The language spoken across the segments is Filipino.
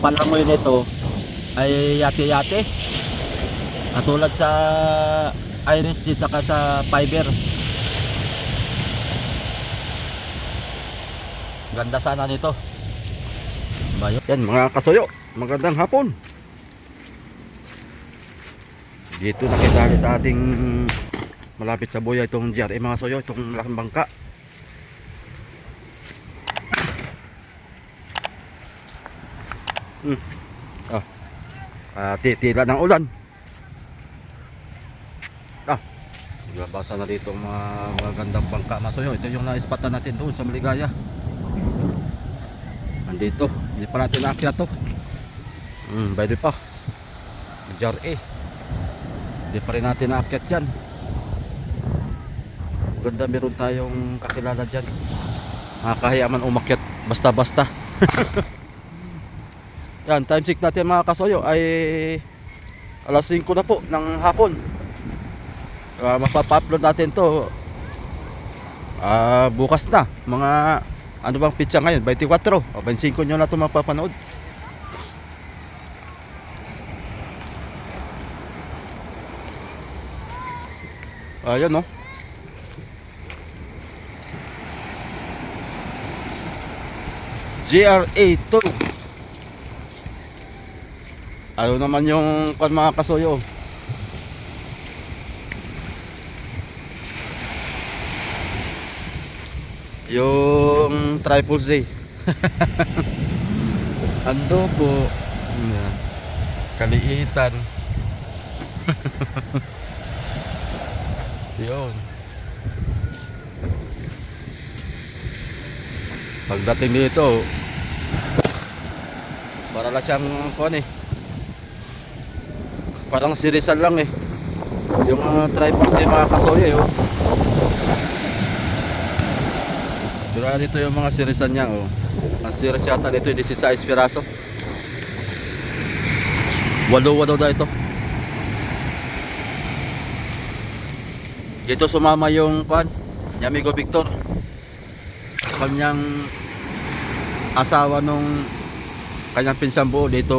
palangoy nito ay yate-yate. Katulad sa Iris G saka sa Fiber. Ganda sana nito. Yan mga kasoyo, magandang hapon. Dito nakita sa ating malapit sa buya itong GRA mga soyo, itong malaking bangka. Hmm. Ah. Ah, titila ng ulan. Ah. Nagbabasa na dito mga magandang bangka mga soyo. Ito yung na-spatan natin doon sa Maligaya. Andito, hindi pa natin naakyat to. Hmm, pwede pa. GRA. Hindi pa rin natin naakyat yan. Ganda meron tayong kakilala dyan. Nakakahiya man umakyat basta-basta. Yan, time check natin mga kasoyo ay alas 5 na po ng hapon. Uh, mapapa-upload natin to ah bukas na. Mga ano bang pitsa ngayon? 24 o 25 nyo na ito mapapanood. Ayun no. GRA 2 Ano naman yung kan mga kasoyo Yung triple Z. Ando po Yan. Kaliitan. Yun. Pagdating dito Para lang siyang kuan eh Parang sirisan lang eh. Yung uh, triple Z mga kasoya eh oh. Dura dito yung mga sirisan niya oh. Ang siris yata dito 16 piraso. Walo-walo na ito. Dito sumama yung kuan Yamigo Victor. Kanyang asawa nung kanyang pinsang buo dito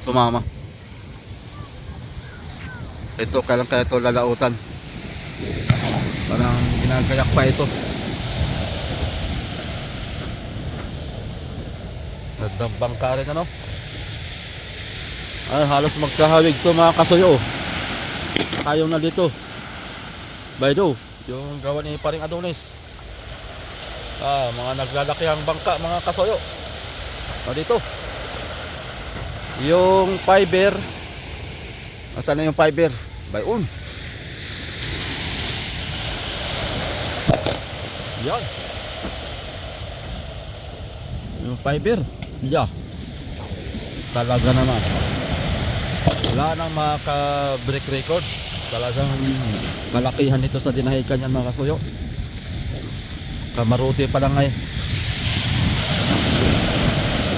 sumama ito kailan kaya ito lalautan? Parang ginagayak pa ito. Gandang bangka rin ano? Ay halos magkahawig to mga kasuyo tayo na dito. Baydo yung gawa ni paring Adonis. Ah mga naglalaki ang bangka mga kasoyo. O dito. Yung fiber. Nasaan na yung fiber? Bayon. Yan. Yung fiber. Yeah. Talaga naman. Wala nang maka-break record. Talagang kalakihan nito sa dinahikan yan mga kasuyo. Kamaruti pa lang ay.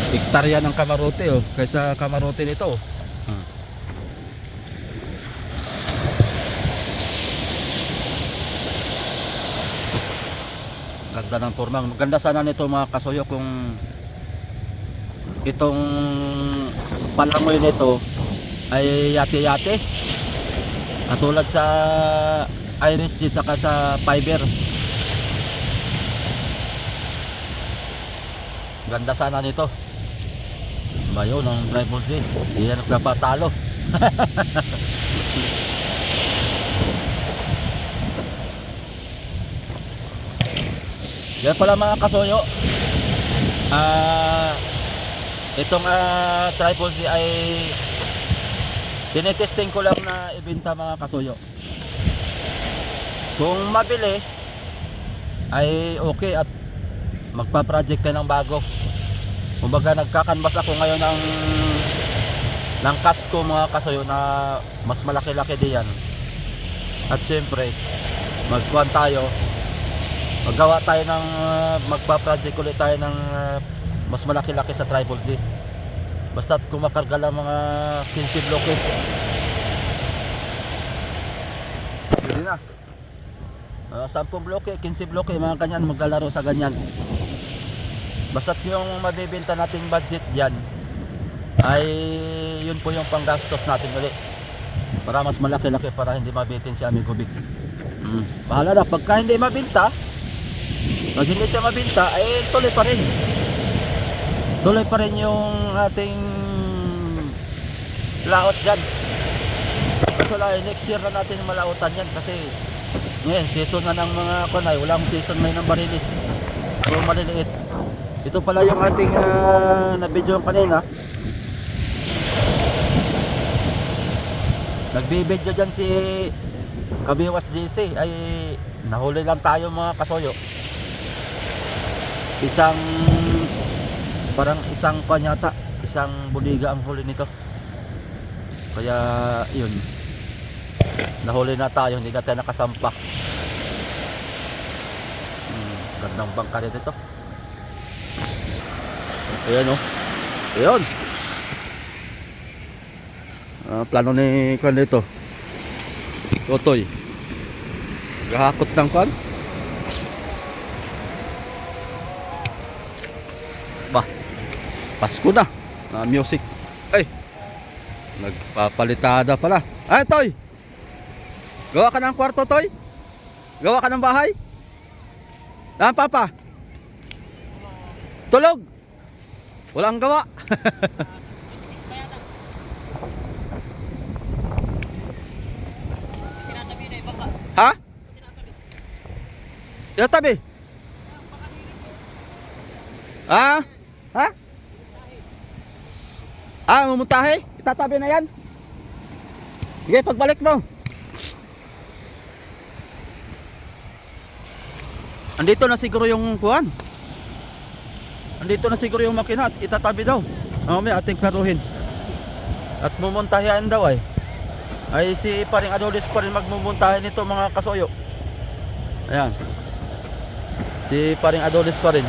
Hektarya ng kamaruti oh. Kaysa kamaruti nito oh. Ganda ng forma. Maganda sana nito mga kasoyo kung itong palangoy nito ay yate-yate. Katulad sa Iris G saka sa Fiber. Ganda sana nito. Bayo ng driver G. Hindi yan nagpapatalo. Yan pala mga kasoyo. Ah itong ah, tripod ay tinetesting ko lang na ibenta mga kasoyo. Kung mabili ay okay at magpa-project ka ng bago. Kumbaga nagkakanvas ako ngayon ng ng kasko mga kasoyo na mas malaki-laki diyan. At syempre, magkuhan tayo maggawa tayo ng uh, magpa-project ulit tayo ng uh, mas malaki-laki sa tribal Z. Basta kung makarga lang mga 15 bloke pwede na. Uh, 10 bloke, 15 bloke mga ganyan maglalaro sa ganyan. Basta yung mabibenta nating budget dyan ay yun po yung panggastos natin ulit. Para mas malaki-laki para hindi mabitin si Amigo Big mm. bahala na pagka hindi mabinta pag hindi siya mabinta ay tuloy pa rin. Tuloy pa rin yung ating laot dyan. Eh, next year na natin malautan yan kasi ngayon season na ng mga kunay walang season may ng barilis so maliliit. Ito pala yung ating uh, na video kanina. Nagbibideo dyan si Kabiwas JC ay nahuli lang tayo mga kasoyo isang parang isang kanyata isang buliga ang huli nito. Kaya yun. Nahuli na tayo hindi na tayo nakasampa. Hmm, gandang bangka rin ito. Ayan o ayan. Ah, plano ni dito Totoy. Gahakot ng kan Pasko na na music. Ay nagpapalitada pala. Ay Toy! Gawa ka ng kwarto Toy? Gawa ka ng bahay? Saan papa? Tulog! Walang gawa. Ha? Tinatabi? Ah? Ah, mumuntahe? Itatabi na yan? Sige, pagbalik mo. Andito na siguro yung kuhan. Andito na siguro yung makina at itatabi daw. Mamaya ating klaruhin. At mumuntahian daw ay ay si paring Adolis pa rin magmumuntahin nito mga kasoyo ayan si paring Adolis pa rin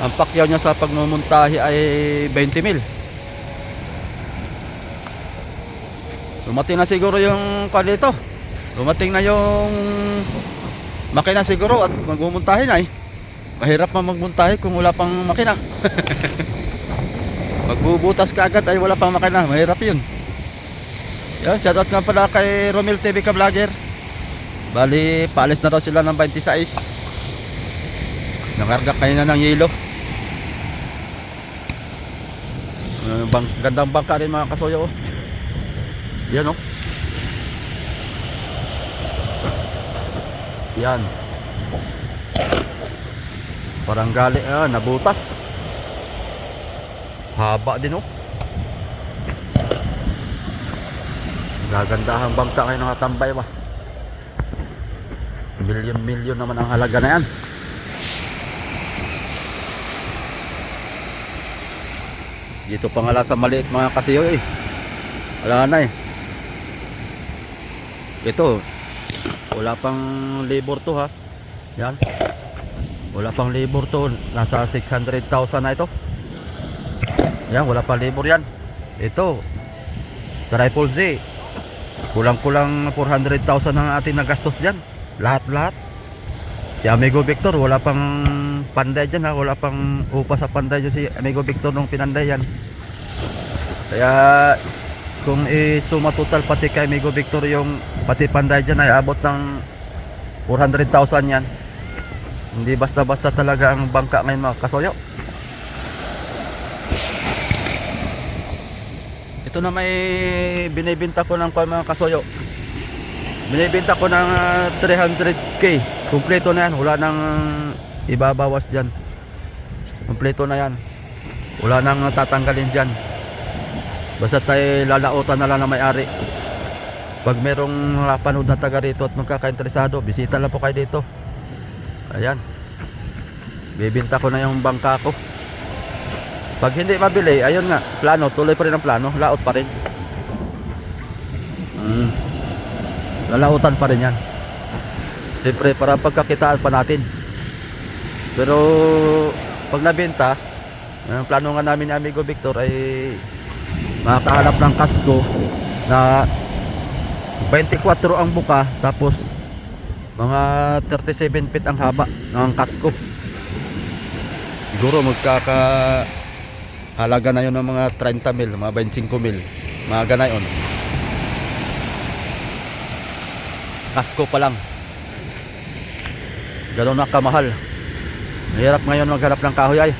ang pakyaw niya sa pagmumuntahi ay 20 mil dumating na siguro yung kalito dumating na yung makina siguro at magmumuntahi na eh mahirap man magmuntahi kung wala pang makina magbubutas ka agad ay wala pang makina mahirap yun yan, shoutout nga pala kay Romel TV ka vlogger. Bali, paalis na daw sila ng 26. Nakarga kayo na ng yelo. Bang, gandang bangka rin mga kasoyo. Oh. Yan oh. Yan. Parang gali, ah, nabutas. Haba din oh. Gagandahang bangka kayo nakatambay ba? Milyon-milyon naman ang halaga na yan. Dito pa nga maliit mga kasiyo eh. Wala na eh. Ito. Wala pang labor to ha. Yan. Wala pang labor to. Nasa 600,000 na ito. Yan, wala pang labor yan. Ito. Triple Z. Kulang-kulang 400,000 ang ating nagastos dyan. Lahat-lahat. Si Amigo Victor, wala pang panday dyan ha. Wala pang upa sa panday dyan si Amigo Victor nung pinanday yan. Kaya kung isuma total pati kay Amigo Victor yung pati panday dyan ay abot ng 400,000 yan. Hindi basta-basta talaga ang bangka ngayon mga kasoyo. Ito na may binibenta ko ng mga kasoyo. Binibenta ko ng ah, 300k. Kumpleto na yan. Wala nang ibabawas dyan. Kumpleto na yan. Wala nang tatanggalin dyan. Basta tayo lalautan na lang na may-ari. Pag merong napanood na taga rito at magkakainteresado, bisita lang po kayo dito. Ayan. Bibinta ko na yung bangka ko. Pag hindi mabili, ayun nga, plano, tuloy pa rin ang plano, laot pa rin. Mm. Lalautan pa rin yan. Siyempre, para pagkakitaan pa natin. Pero, pag nabenta, ang plano nga namin ni Amigo Victor ay makakahanap ng kasko na 24 ang buka, tapos mga 37 feet ang haba ng kasko. Siguro magkaka Halaga na yun ng mga 30 mil, mga 25 mil. Mga ganayon. Kasko pa lang. Ganun na kamahal. Mahirap ngayon maghanap ng kahoy ay.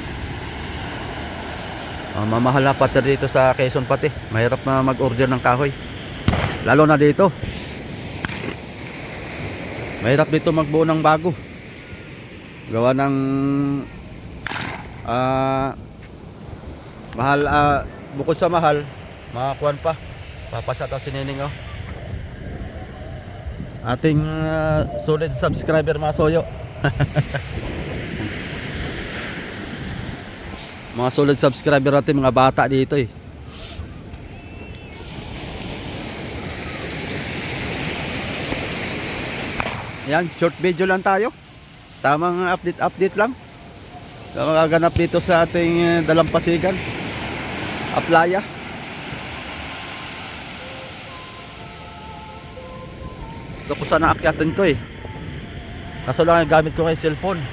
Ang mamahal na pati dito sa Quezon pati. Mahirap na mag-order ng kahoy. Lalo na dito. Mahirap dito magbuo ng bago. Gawa ng ah mahal ah, bukod sa mahal, makakuan pa. Papasata si Nining oh. Ating ah, solid subscriber mga soyo. mga solid subscriber natin mga bata dito eh. Yan, short video lang tayo. Tamang update-update lang. Sa mga ganap dito sa ating eh, dalampasigan. Aplaya. Gusto ko sana akyatin to eh. Kaso lang ang gamit ko kay cellphone.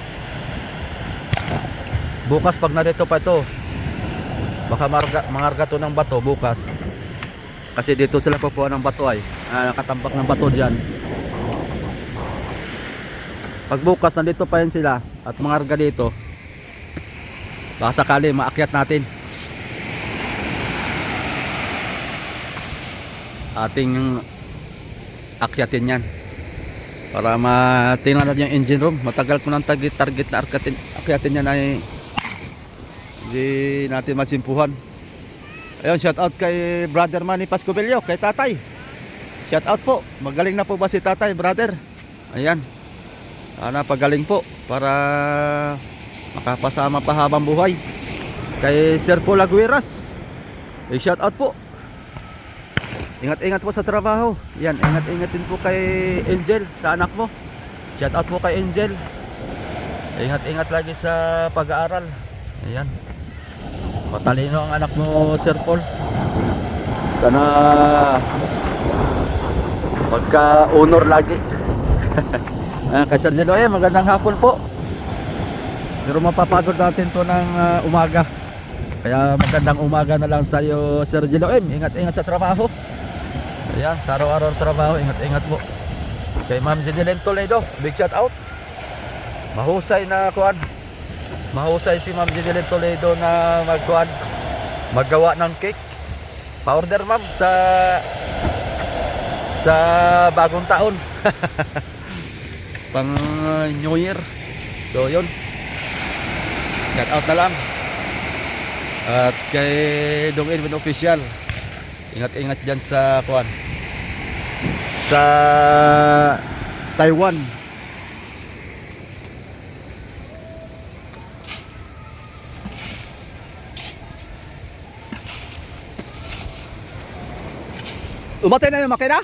Bukas pag narito pa ito, baka marga, mangarga to ng bato bukas. Kasi dito sila pupuan ng bato ay. Ah, nakatambak ng bato diyan. Pag bukas nandito pa yan sila at mangarga dito, baka sakali maakyat natin. Ating akyatin yan. Para matingnan natin yung engine room. Matagal ko nang target na arkatin, akyatin yan ay hindi natin masimpuhan. Ayun shout out kay brother Manny Pascovelio kay tatay. Shout out po. Magaling na po ba si tatay brother? Ayan sana pagaling po para makapasama pa habang buhay kay Sir Paul Aguiras eh, shout out po Ingat-ingat po sa trabaho. Yan, ingat-ingat din po kay Angel sa anak mo. Shout out po kay Angel. Ingat-ingat lagi sa pag-aaral. Ayan. Matalino ang anak mo, Sir Paul. Sana pagka-honor lagi. Kay Sir Jelo, eh, magandang hapon po. Pero mapapagod natin to ng ah, umaga. Kaya magandang umaga na lang sa iyo, Sir Jelo M. Ingat-ingat sa trabaho. Ayan, sa araw-araw trabaho, ingat-ingat po. Kay Ma'am Jeneline Toledo, big shout out. Mahusay na kuan. Mahusay si Ma'am Jeneline Toledo na magkuan, maggawa ng cake. Pa-order ma'am sa sa bagong taon. Pang uh, New Year. So yun. Shout out na lang. At kay Dong Edwin Official. Ingat-ingat dyan sa kuan. Sa Taiwan. Umatay na yung makina?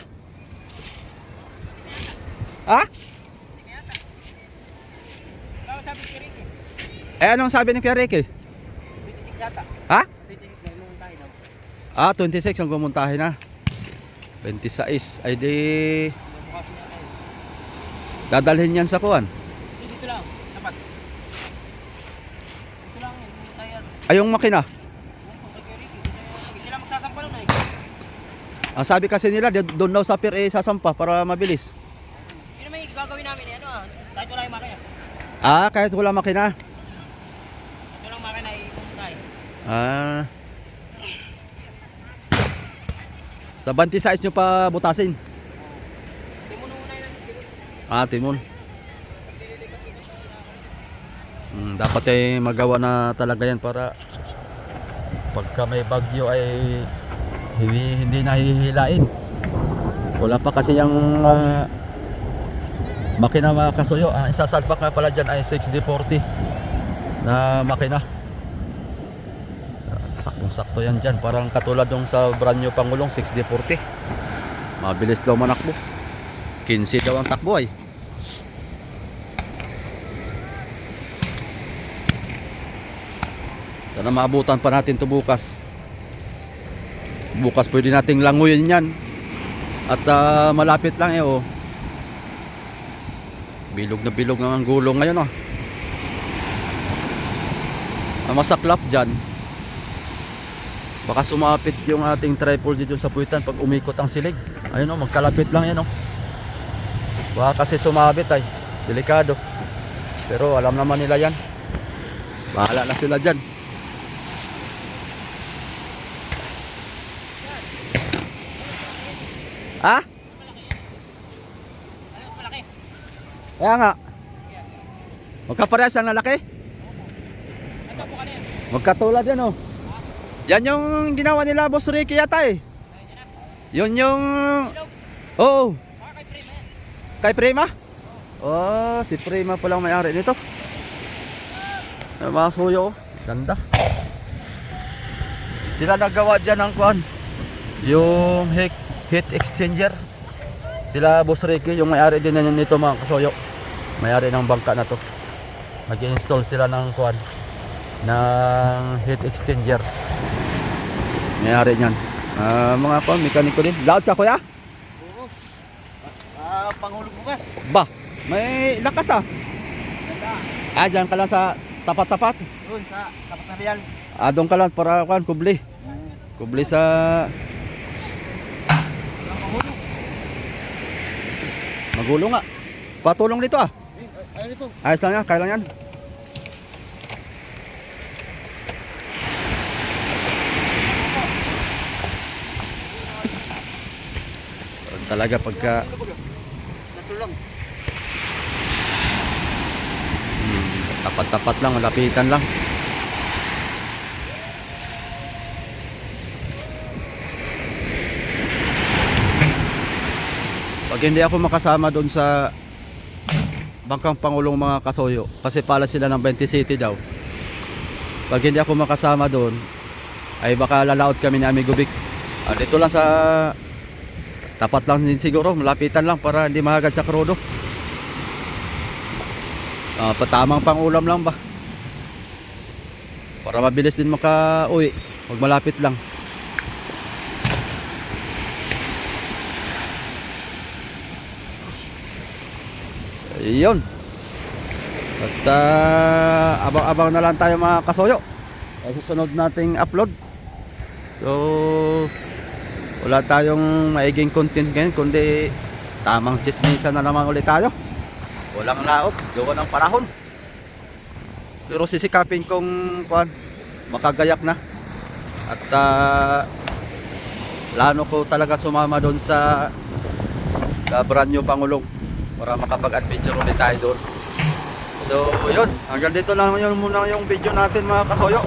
Ha? Ano sabi si Ricky? Eh anong sabi ni Kuya Ricky? 26 yata. Ha? 26 na daw. Ah, 26 ang gumuntahin na. 26 ay di dadalhin yan sa. Hindi, Dito lang. Dapat. Dito lang. Ay yung makina. Eh. Ang sabi kasi nila doon daw sa pier eh sasampa para mabilis. Yun naman yung gagawin namin eh. Ano ah. Kahit wala yung makina. Ah, kahit wala makina. Kahit walang makina eh. Pumunta eh. Ah. Sa 26 nyo pa butasin. Ah, timon. Mm, dapat ay magawa na talaga yan para pagka may bagyo ay hindi, hindi nahihilain. Wala pa kasi yung ah, makina mga kasuyo. Ang isasalpak nga pala dyan ay 6040 na makina. Saktong-sakto yan dyan. Parang katulad nung sa brand new Pangulong 6040. Mabilis daw manakbo. 15 daw ang takbo ay. Sana maabutan pa natin to bukas. Bukas pwede nating languyin yan. At ah, malapit lang eh oh. Bilog na bilog ang gulong ngayon oh. Masaklap dyan, Baka sumapit yung ating tripod dito sa puwitan pag umikot ang silig. Ayun o, magkalapit lang yan o. Baka kasi sumabit ay. Delikado. Pero alam naman nila yan. Bahala na sila dyan. Ha? Kaya nga. Magkaparehas ang lalaki. Magkatulad yan oh. Yan yung ginawa nila Boss Ricky yata eh. Yun yung... Baka kay Prima? Oh, si Prima palang may-ari nito. Mga suyo oh. Ganda. Sila nagawa dyan ng kuan. Yung heat, heat exchanger. Sila Boss Ricky, yung may-ari din na nito mga kasuyo. May-ari ng bangka na to. Nag-install sila ng kuan ng heat exchanger. May-ari niyan. Ah, mga kuan, mekaniko din. Loud ka kuya? Oo. Ah, pangulog bukas. Ba, may lakas ah. Ah, dyan ka lang sa tapat-tapat. Doon sa tapat na real. Ah, doon ka lang para kuan kubli. Kubli sa magulo nga. Patulong dito ah. Ayos lang yan, kaya lang yan. Talaga pagka Ito hmm, tapat-tapat lang, lapitan lang. Pag hindi ako makasama doon sa bangkang pangulong mga kasoyo kasi pala sila ng 20 City daw. Pag hindi ako makasama doon ay baka lalaot kami ni Amigo Vic. Ah, dito lang sa tapat lang din siguro, malapitan lang para hindi mahagad sa krudo. Ah, patamang pangulam lang ba? Para mabilis din maka-uwi. Huwag malapit lang. Ayun. At ah, abang-abang na lang tayo mga kasoyo. Ay susunod nating upload. So wala tayong maiging content ngayon kundi tamang chismisa na naman ulit tayo. Walang laot, gawa ng panahon. Pero sisikapin kong kuan makagayak na. At ah, plano ko talaga sumama doon sa sa brand new Pangulong para makapag-adventure ulit tayo doon. So, yun. Hanggang dito lang yun muna yung video natin mga kasoyo.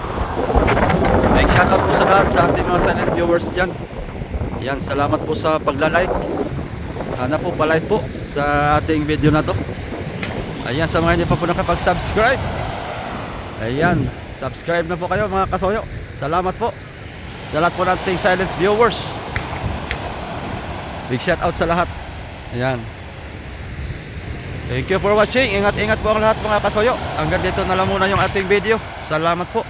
Big shoutout po sa lahat sa ating mga silent viewers dyan. Yan, salamat po sa pagla-like. Sana po palike po sa ating video na to. Ayan, sa mga hindi pa po nakapag-subscribe. Ayan, subscribe na po kayo mga kasoyo. Salamat po. Sa lahat po nating silent viewers. Big shoutout sa lahat. Ayan. Thank you for watching. Ingat-ingat po ang lahat mga kasoyo. Hanggang dito na lang muna yung ating video. Salamat po.